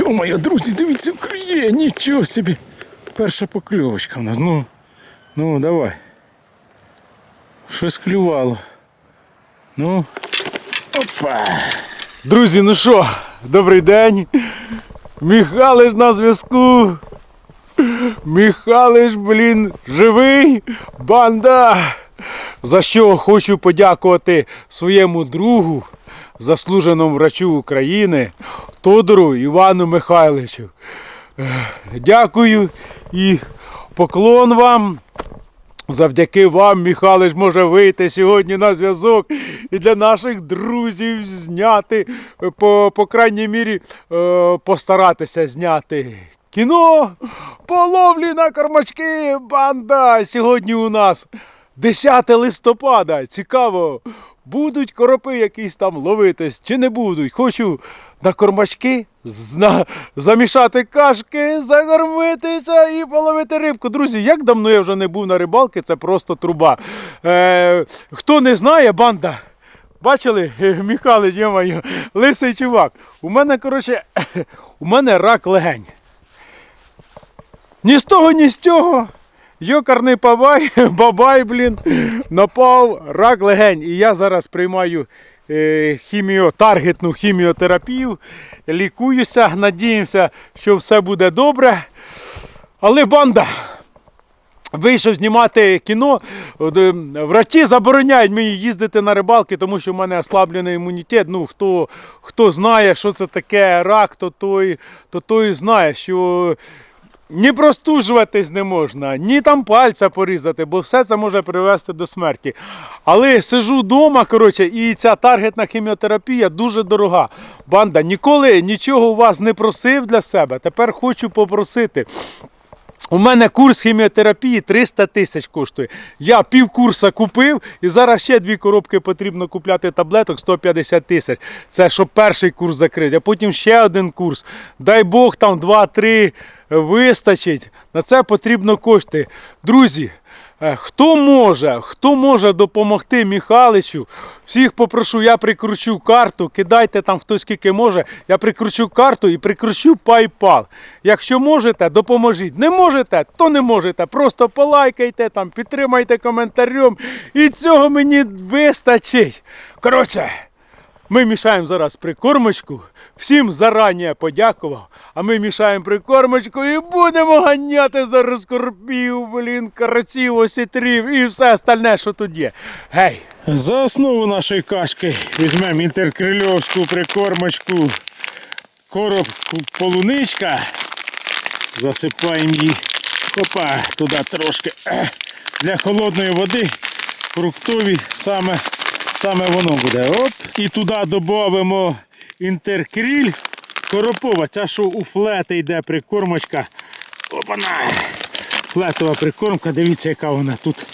Йо-моє, друзі, дивіться, клює, нічого собі. Перша покльовочка в нас. Ну, ну давай. Щось клювало. Ну. Опа. Друзі, ну що, добрий день. Міхалич на зв'язку. Міхалич, блін, живий. Банда. За що хочу подякувати своєму другу, заслуженому врачу України Тодору Івану Михайловичу. Дякую і поклон вам. Завдяки вам Михайлович може вийти сьогодні на зв'язок і для наших друзів зняти, е, по, по крайній мірі, е, постаратися зняти кіно по ловлі на кормачки. Банда! Сьогодні у нас 10 листопада. Цікаво, будуть коропи якісь там ловитись чи не будуть. Хочу на кормачки зна... замішати кашки, загормитися і половити рибку. Друзі, як давно я вже не був на рибалці, це просто труба. Е, хто не знає, банда. Бачили, Михайлович, йомаю, лисий чувак. У мене, коротше, у мене рак легень. Ні з того, ні з цього. Йокарний бабай, бабай, блін, напав рак легень. І я зараз приймаю е, хіміо, таргетну хіміотерапію, лікуюся, надіємося, що все буде добре. Але банда. Вийшов знімати кіно. Е, Врачі забороняють мені їздити на рибалки, тому що в мене ослаблений імунітет. Ну, хто, хто знає, що це таке рак, то той, то той знає, що ні простужуватись не можна, ні там пальця порізати, бо все це може привести до смерті. Але сижу вдома, коротше, і ця таргетна хіміотерапія дуже дорога. Банда, ніколи нічого у вас не просив для себе. Тепер хочу попросити. У мене курс хіміотерапії 300 тисяч коштує. Я пів курса купив і зараз ще дві коробки потрібно купляти таблеток 150 тисяч. Це щоб перший курс закрити, а потім ще один курс. Дай Бог там 2-3 вистачить. На це потрібно кошти. Друзі, е, хто може, хто може допомогти Михайличу, всіх попрошу, я прикручу карту, кидайте там хто скільки може, я прикручу карту і прикручу PayPal. Якщо можете, допоможіть. Не можете, то не можете. Просто полайкайте там, підтримайте коментарем. І цього мені вистачить. Коротше, ми мішаємо зараз прикормочку. Всім зарані подякував. А ми мішаємо прикормочку і будемо ганяти зараз корпів, блін, карасів, осітрів і все остальне, що тут є. Гей! За основу нашої кашки візьмемо інтеркрильовську прикормочку, короб полуничка. Засипаємо її. Опа, туди трошки. Для холодної води фруктові саме, саме воно буде. Оп. І туди додамо інтеркріль. Коропова, ця що у флети йде прикормочка. Опана! Флетова прикормка, дивіться, яка вона тут.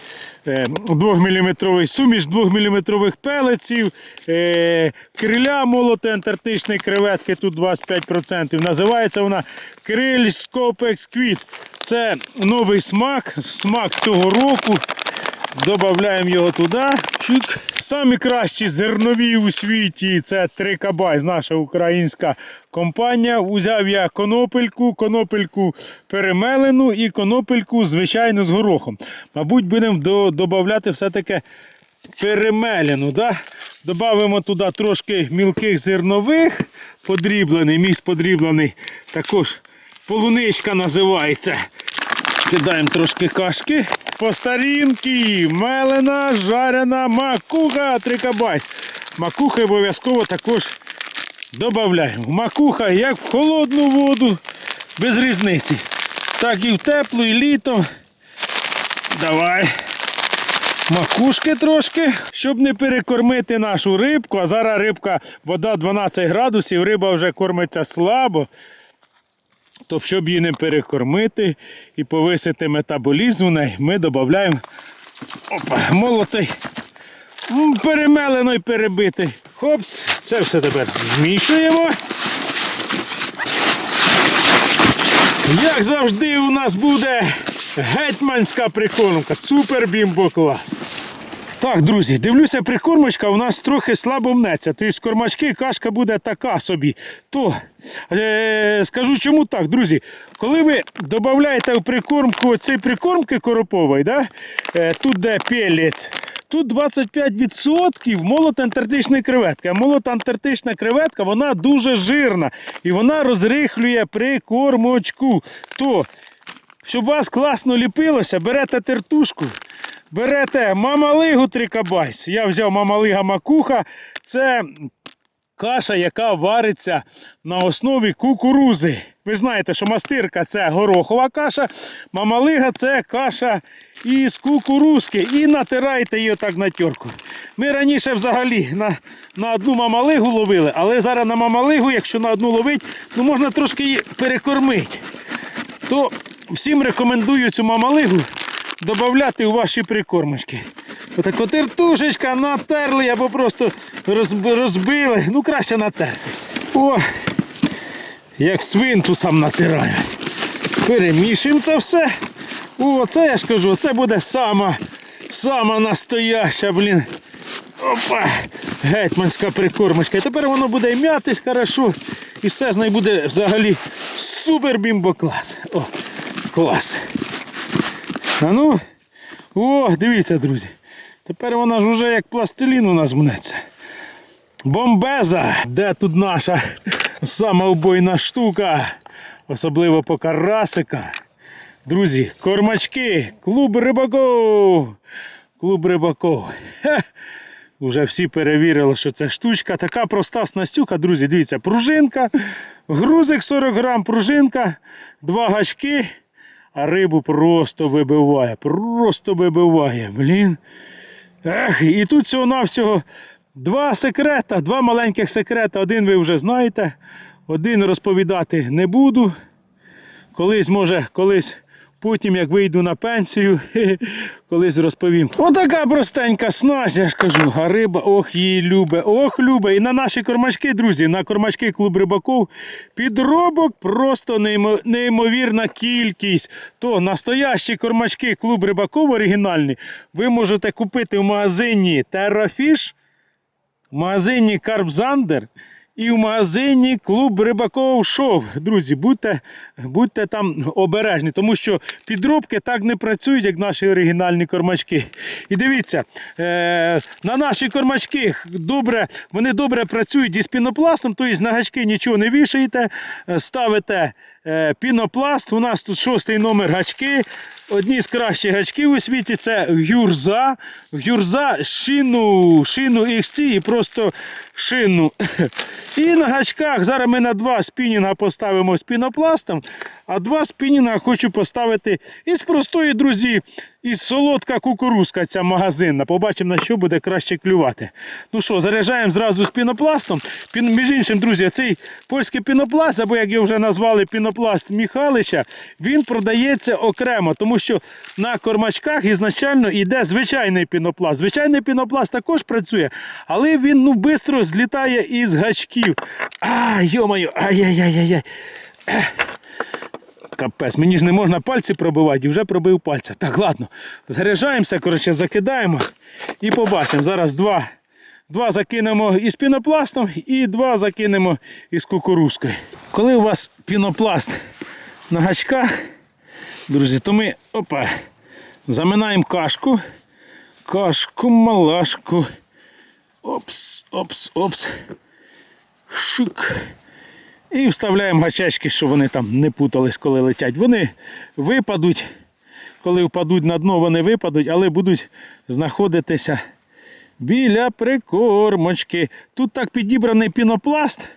2-мм суміш 2-мм пелеців, е, криля молоте, антарктичної креветки, тут 25%. Називається вона Криль Скопекс Квіт. Це новий смак, смак цього року. Додаємо його туди. Чик. Самі кращі зернові у світі це Трикабай, наша українська компанія. Узяв я конопельку, конопельку перемелену і конопельку, звичайно, з горохом. Мабуть, будемо до- додавати все-таки перемелену. Да? Добавимо туди трошки мілких зернових, подріблений, міс подріблений. Також полуничка називається. Кидаємо трошки кашки. По старінки, мелена, жарена макуха трикабась. Макухи обов'язково також додаємо. Макуха як в холодну воду, без різниці. Так і в теплу, і літом. Давай. Макушки трошки, щоб не перекормити нашу рибку. А зараз рибка, вода 12 градусів, риба вже кормиться слабо. То щоб її не перекормити і повисити метаболізм у неї, ми додаємо опа, молотий, м, перемелений, перебитий. Хопс, це все тепер змішуємо. Як завжди, у нас буде гетьманська прикормка. Супер бімбо клас. Так, друзі, дивлюся, прикормочка у нас трохи слабо мнеться. Тобто з кормачки кашка буде така собі. То е, скажу чому так, друзі. Коли ви додаєте в прикормку цієї прикормки коропової, да? е, тут де пелець, тут 25% молот антарктичної креветки. А молот антарктична креветка вона дуже жирна і вона розрихлює прикормочку. То щоб вас класно ліпилося, берете тертушку, берете мамалигу трикабайс. Я взяв мамалига макуха. Це каша, яка вариться на основі кукурузи. Ви знаєте, що мастирка це горохова каша, мамалига це каша із кукурузки. І натирайте її так на терку. Ми раніше взагалі на, на одну мамалигу ловили, але зараз на мамалигу, якщо на одну ловить, ну можна трошки її перекормити то всім рекомендую цю мамалигу додати у ваші прикормочки. Отак от тертушечка натерли або просто розбили. Ну краще натерти. О, як свинтусом натирає. Перемішуємо це все. О, це я ж кажу, це буде сама, сама настояща, блін. Опа! Гетьманська прикормочка. І тепер воно буде м'ятись хорошо. І все з нею буде взагалі супер бімбо клас. О, клас. А ну, о, дивіться, друзі. Тепер вона ж уже як пластилін у нас мнеться. Бомбеза! Де тут наша самоубойна штука? Особливо по карасика. Друзі, кормачки, клуб рибаков. Клуб рибаков. Хе. Уже всі перевірили, що це штучка. Така проста снастюка, друзі, дивіться, пружинка, грузик 40 грам, пружинка, два гачки, рибу просто вибиває. Просто вибиває. Блін. Ех, і тут всього-навсього два секрета, два маленьких секрета. Один ви вже знаєте, один розповідати не буду. Колись, може, колись потім, як вийду на пенсію, колись розповім. Отака простенька снасть, я ж кажу, а риба, ох, її любе, ох, любе. І на наші кормачки, друзі, на кормачки клуб рибаков підробок просто неймовірна кількість. То настоящі кормачки клуб рибаков оригінальні ви можете купити в магазині Terrafish, в магазині Карпзандер і в магазині клуб Рибаков Шов. Друзі, будьте, будьте там обережні, тому що підробки так не працюють, як наші оригінальні кормачки. І дивіться, е, на наші кормачки добре, вони добре працюють із пінопластом, тобто на гачки нічого не вішаєте, е, ставите пінопласт. У нас тут шостий номер гачки. Одні з кращих гачків у світі це гюрза. Гюрза шину, шину XC і просто шину. І на гачках зараз ми на два спінінга поставимо з пінопластом, а два спінінга хочу поставити із простої, друзі, із солодка кукурузка ця магазинна. Побачимо, на що буде краще клювати. Ну що, заряджаємо зразу з пінопластом. Пін, між іншим, друзі, цей польський пінопласт, або як його вже назвали пінопласт Міхалича, він продається окремо, тому що на кормачках ізначально йде звичайний пінопласт. Звичайний пінопласт також працює, але він ну, швидко злітає із гачків. А, йомаю, ай-яй-яй-яй. Капець, мені ж не можна пальці пробивати, і вже пробив пальця. Так, ладно, заряджаємося, коротше, закидаємо і побачимо. Зараз два, два закинемо із пінопластом і два закинемо із кукурузкою. Коли у вас пінопласт на гачках, друзі, то ми опа, заминаємо кашку, кашку, малашку. Опс, опс, опс. Шик. І вставляємо гачечки, щоб вони там не путались, коли летять. Вони випадуть, коли впадуть на дно, вони випадуть, але будуть знаходитися біля прикормочки. Тут так підібраний пінопласт,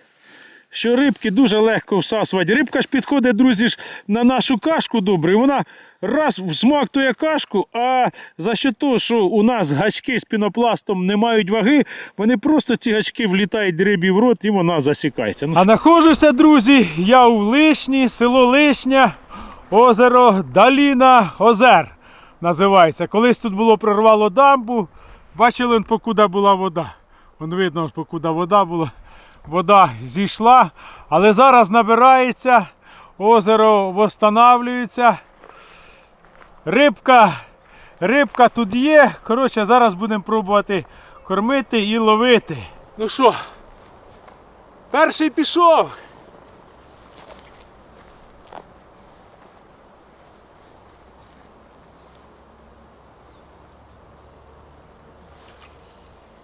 що рибки дуже легко всасувати. Рибка ж підходить, друзі, ж на нашу кашку добре. і Вона раз всмактує кашку, а за що того, що у нас гачки з пінопластом не мають ваги, вони просто ці гачки влітають рибі в рот і вона засікається. Ну, А знаходжуся, друзі, я у Лишні, село Лишня, озеро Даліна Озер називається. Колись тут було прорвало дамбу. Бачили, он, покуди була вода. Вон видно, ось покуди вода була. Вода зійшла, але зараз набирається, озеро восстанавлюється. Рибка Рибка тут є. Коротше, зараз будемо пробувати кормити і ловити. Ну що, перший пішов.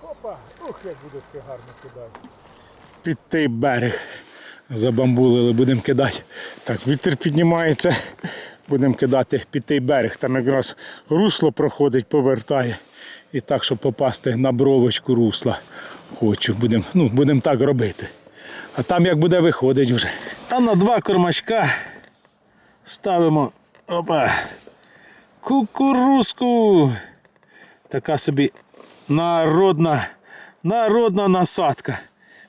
Опа, ух, як буде гарно кидати. Під той берег забамбулили, будемо кидати. Так, вітер піднімається, будемо кидати під той берег. Там якраз русло проходить, повертає. І так, щоб попасти на бровочку русла. Хочу, будемо ну, будем так робити. А там як буде виходить вже. А на два кормачка ставимо опа, кукурузку. Така собі народна, народна насадка.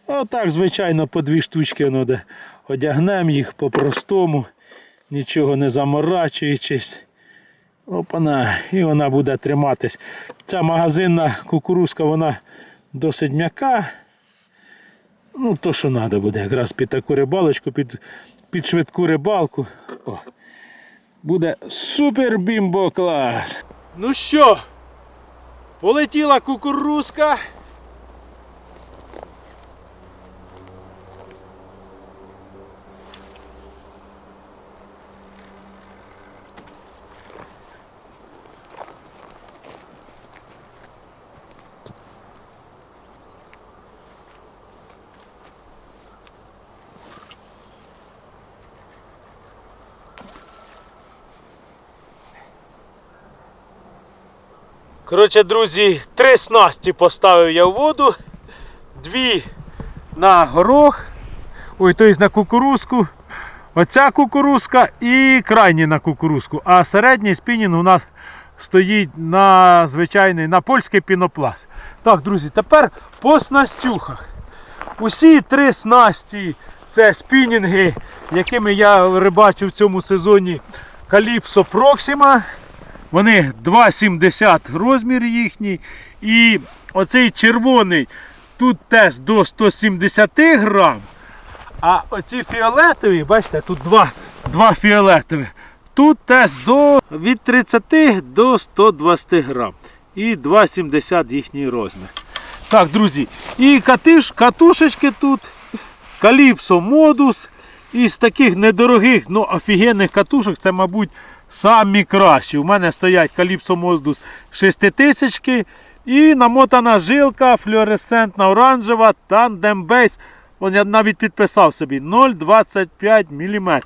Отак, звичайно, по дві штучки воно де одягнемо їх по-простому, нічого не заморачуючись. Опана, і вона буде триматись. Ця магазинна кукурузка, вона досить м'яка. Ну, то, що треба буде, якраз під таку рибалочку, під, під швидку рибалку. О. Буде супер бімбо клас. Ну що, полетіла кукурузка. Коротше, друзі, три снасті поставив я в воду, дві на горох, ой, тобто на кукурузку, оця кукурузка і крайні на кукурузку. А середній спінінг у нас стоїть на звичайний, на польський пінопласт. Так, друзі, тепер по снастюхах. Усі три снасті це спінінги, якими я рибачу в цьому сезоні Calypso Proxima. Вони 2,70 розмір їхній. І оцей червоний тут теж до 170 грам. А оці фіолетові, бачите, тут два, два фіолетові. Тут теж до, від 30 до 120 грам. І 2,70 їхній розмір. Так, друзі, і катиш, катушечки тут, Каліпсо модус. Із таких недорогих, ну офігенних катушок, це, мабуть, самі кращі. У мене стоять Каліпсо Модус 6000 і намотана жилка флуоресцентна оранжева Base. Вон я навіть підписав собі 0,25 мм.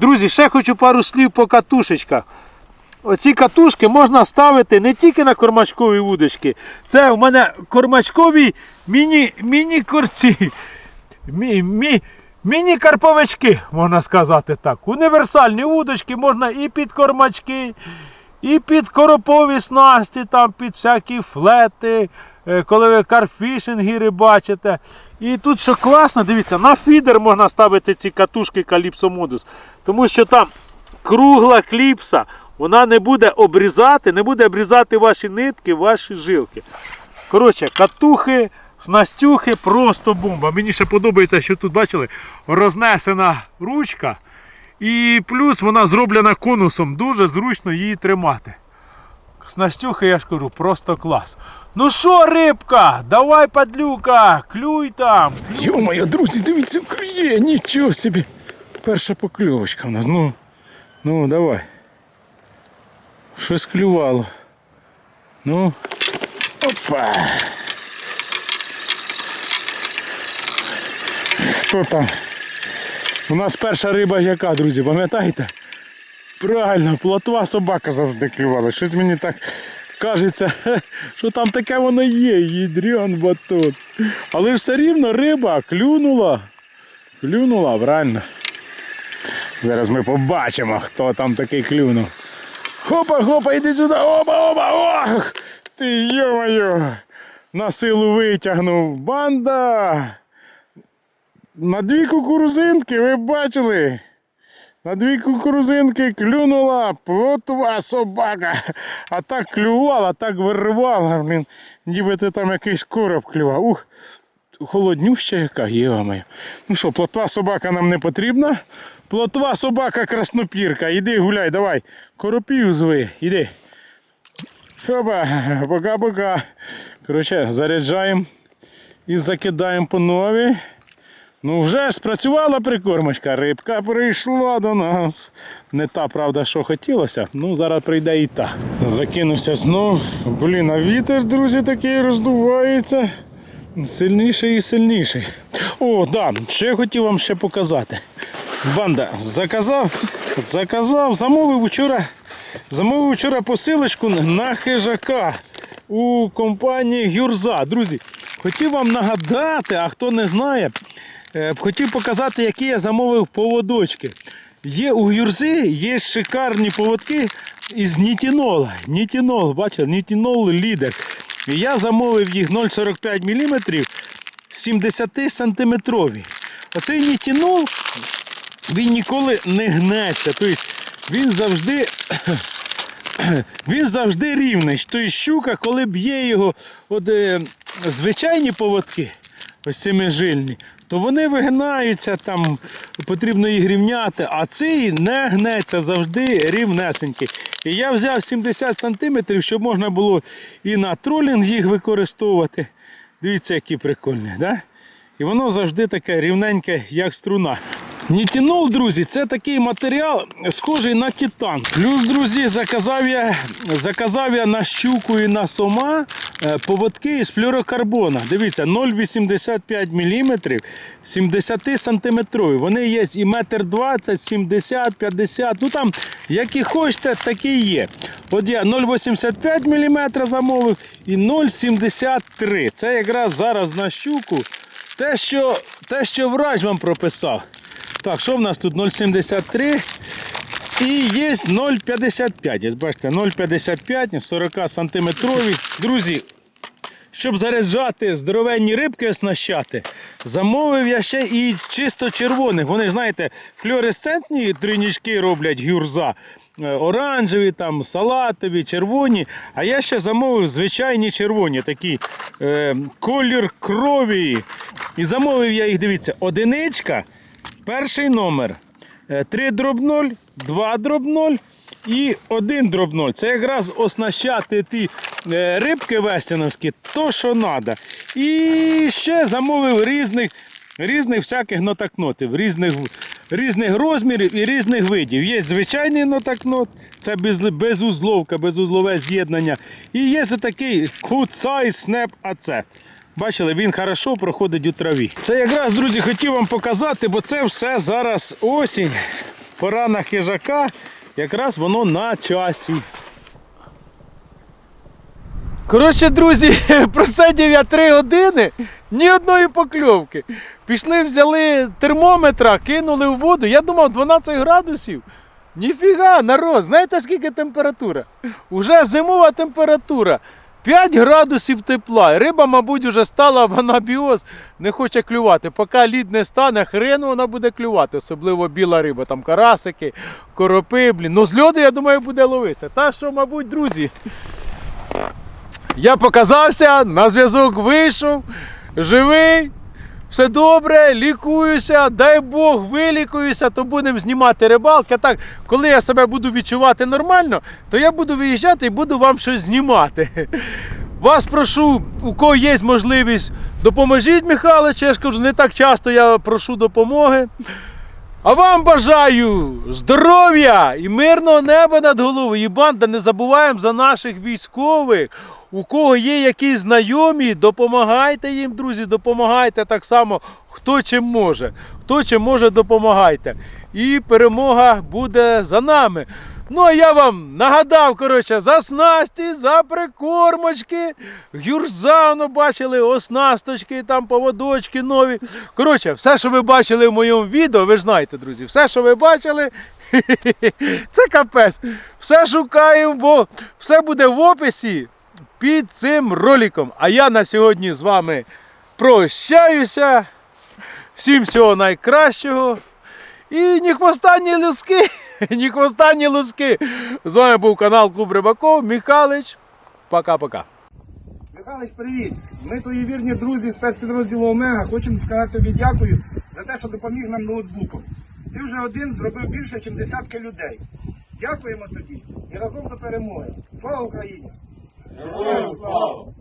Друзі, ще хочу пару слів по катушечках. Оці катушки можна ставити не тільки на кормачкові вудочки. Це у мене кормачкові міні, міні-корці. Мі, мі, міні-карповички, можна сказати так. Універсальні вудочки можна і під кормачки, і під коропові снасті, там під всякі флети, е, коли ви карфішинги рибачите. І тут що класно, дивіться, на фідер можна ставити ці катушки Modus, тому що там кругла кліпса, вона не буде обрізати, не буде обрізати ваші нитки, ваші жилки. Коротше, катухи, снастюхи, просто бомба. Мені ще подобається, що тут, бачили, рознесена ручка. І плюс вона зроблена конусом. Дуже зручно її тримати. Снастюхи, я ж кажу, просто клас. Ну що, рибка, давай, падлюка, клюй там. Йо-моє, друзі, дивіться, клює, нічого собі. Перша покльовочка в нас. Ну, ну, давай. Щось клювало. Ну. Опа. Хто там? У нас перша риба яка, друзі, пам'ятаєте? Правильно, плотва собака завжди клювала. Щось мені так кажеться, що там таке воно є, їдрьон батон. Але ж все рівно риба клюнула. Клюнула, правильно. Зараз ми побачимо, хто там такий клюнув. Хопа, хопа, іди сюди, опа, опа, ох! Ти йо-моє! На силу витягнув. Банда! На дві кукурузинки, ви бачили? На дві кукурузинки клюнула плотва собака. А так клювала, так виривала, блін. Ніби ти там якийсь короб клював. Ух, холоднюща яка, йомаю. Ну що, плотва собака нам не потрібна. Плотва собака краснопірка. Іди гуляй, давай. Коропію зви, іди. Хопа, пока-пока. Коротше, заряджаємо і закидаємо по новій. Ну вже ж спрацювала прикормочка, рибка прийшла до нас. Не та, правда, що хотілося. Ну, зараз прийде і та. Закинувся знов. Блін, а вітер, друзі, такий роздувається. Сильніший і сильніший. О, да, що я хотів вам ще показати. Банда, заказав, заказав, замовив вчора, замовив вчора посилочку на хижака у компанії Гюрза. Друзі, хотів вам нагадати, а хто не знає, хотів показати, які я замовив поводочки. Є у Гюрзи є шикарні поводки із нітінола. Нітінол, бачите, нітінол лідер. Я замовив їх 0,45 мм 70 сантиметрові. Оцей нітінол він ніколи не гнеться. Тобто він завжди. Він завжди рівний. Тобто щука, коли б'є його от, е, звичайні поводки, ось цими жильні, то вони вигинаються, там потрібно їх рівняти, а цей не гнеться завжди рівнесенький. І я взяв 70 см, щоб можна було і на тролінг їх використовувати. Дивіться, які прикольні. Да? І воно завжди таке рівненьке, як струна. Нітінол, друзі, це такий матеріал, схожий на титан. Плюс, друзі, заказав я, заказав я на щуку і на сома е, поводки із флюрокарбона. Дивіться, 0,85 мм, 70 сантиметрові. Вони є і метр 20, 70, 50. Ну там, які хочете, такі є. От я 0,85 мм замовив і 0,73. Це якраз зараз на щуку. Те, що, те, що врач вам прописав. Так, що в нас тут 0,73 і є 0,55. Бачите, 0,55, 40 сантиметрові. Друзі, щоб заряджати здоровенні рибки оснащати, замовив я ще і чисто червоних. Вони знаєте, флюоресцентні тринічки роблять гюрза. е, Оранжеві, там, салатові, червоні. А я ще замовив звичайні червоні, такі е, колір крові. І замовив я їх, дивіться, одиничка, перший номер. 3 дроб 0, 2 дроб 0 і 1 дроб 0. Це якраз оснащати ті е, рибки вестяновські, то що треба. І ще замовив різних, різних всяких нотакнотів, різних, різних розмірів і різних видів. Є звичайний нотакнот, це без, безузловка, безузлове з'єднання. І є такий Kutsai Snap AC. Бачили, він хорошо проходить у траві. Це якраз, друзі, хотів вам показати, бо це все зараз осінь, пора на хижака, якраз воно на часі. Коротше, друзі, просидів я три години, ні одної покльовки. Пішли, взяли термометра, кинули в воду. Я думав 12 градусів. Ніфіга, народ, знаєте скільки температура? Уже зимова температура. 5 градусів тепла. Риба, мабуть, вже стала в анабіоз, не хоче клювати. Поки лід не стане, хрен вона буде клювати, особливо біла риба, там карасики, коропи, блін. Ну з льоду, я думаю, буде ловитися. Та що, мабуть, друзі. Я показався, на зв'язок вийшов, живий, все добре, лікуюся, дай Бог, вилікуюся, то будемо знімати рибалки. Так, коли я себе буду відчувати нормально, то я буду виїжджати і буду вам щось знімати. Вас прошу, у кого є можливість, допоможіть Михайлович, я ж кажу, не так часто я прошу допомоги. А вам бажаю здоров'я і мирного неба над головою. І банда, не забуваємо за наших військових. У кого є якісь знайомі, допомагайте їм, друзі, допомагайте так само, хто чим може. Хто чим може, допомагайте. І перемога буде за нами. Ну, а я вам нагадав, коротше, за снасті, за прикормочки, гюрза, ну, бачили, оснасточки, там поводочки нові. Коротше, все, що ви бачили в моєму відео, ви знаєте, друзі, все, що ви бачили, це капець. Все шукаємо, бо все буде в описі під цим роликом. А я на сьогодні з вами прощаюся. Всім всього найкращого. І ні хвоста, ні луски, ні хвоста, ні луски. З вами був канал Клуб Рибаков, Михалич. Пока-пока. Михайлович, привіт! Ми твої вірні друзі спецпідрозділу Омега. Хочемо сказати тобі дякую за те, що допоміг нам ноутбуком. Ти вже один зробив більше, ніж десятки людей. Дякуємо тобі і разом до перемоги. Слава Україні! Jerusalem